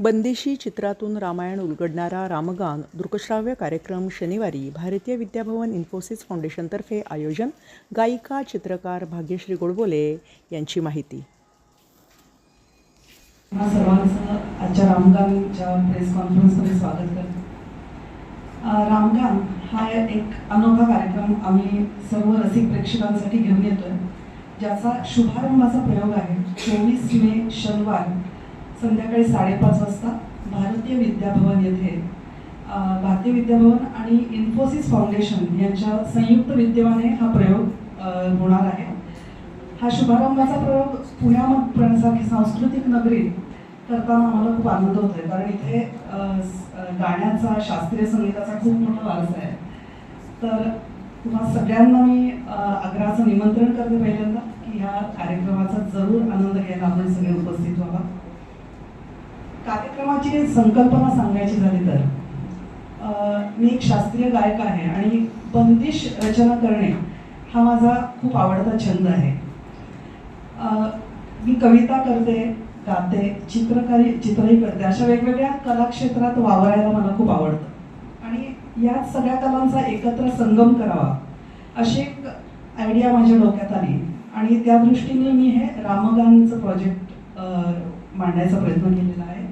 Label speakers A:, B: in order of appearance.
A: बंदिशी चित्रातून रामायण उलगडणारा रामगान दृकश्राव्य कार्यक्रम शनिवारी भारतीय विद्याभवन इन्फोसिस फाउंडेशनतर्फे आयोजन. गायिका चित्रकार भाग्यश्री गोडबोले यांची माहिती.
B: सर्वांचं आजच्या रामगानच्या प्रेस कॉन्फरन्समध्ये स्वागत करतो. रामगान हा एक अनोखा कार्यक्रम आम्ही सर्व रसिक प्रेक्षकांसाठी घेऊन येतोय. ज्याचा शुभारंभाचा प्रयोग आहे. चोवीस मे शनिवार संध्याकाळी साडेपाच वाजता भारतीय विद्याभवन येथे भारतीय विद्याभवन आणि इन्फोसिस फाउंडेशन यांच्या संयुक्त विद्यमाने हा प्रयोग होणार आहे. हा शुभारंभाचा प्रयोग पुण्यासारखी सांस्कृतिक नगरीत करताना आम्हाला खूप आनंद होतोय. कारण इथे गाण्याचा शास्त्रीय संगीताचा खूप मोठा वारसा आहे. तर तुम्हा सगळ्यांना मी आग्रहाचं निमंत्रण करते पहिल्यांदा की ह्या कार्यक्रमाचा जरूर आनंद घ्यायला आपण सगळे उपस्थित व्हावा. कार्यक्रमाची संकल्पना सांगायची झाली तर? मी एक शास्त्रीय गायक आहे आणि बंदिश रचना करणे हा माझा खूप आवडता छंद आहे. मी कविता करते गाते चित्रकारी चित्रही करते. अशा वेगवेगळ्या कलाक्षेत्रात वावरायला मला खूप आवडतं. आणि या सगळ्या कलांचा एकत्र संगम करावा अशी एक आयडिया माझ्या डोक्यात आली. आणि त्या दृष्टीने मी हे रामगानचं प्रोजेक्ट मांडायचा प्रयत्न केलेला आहे.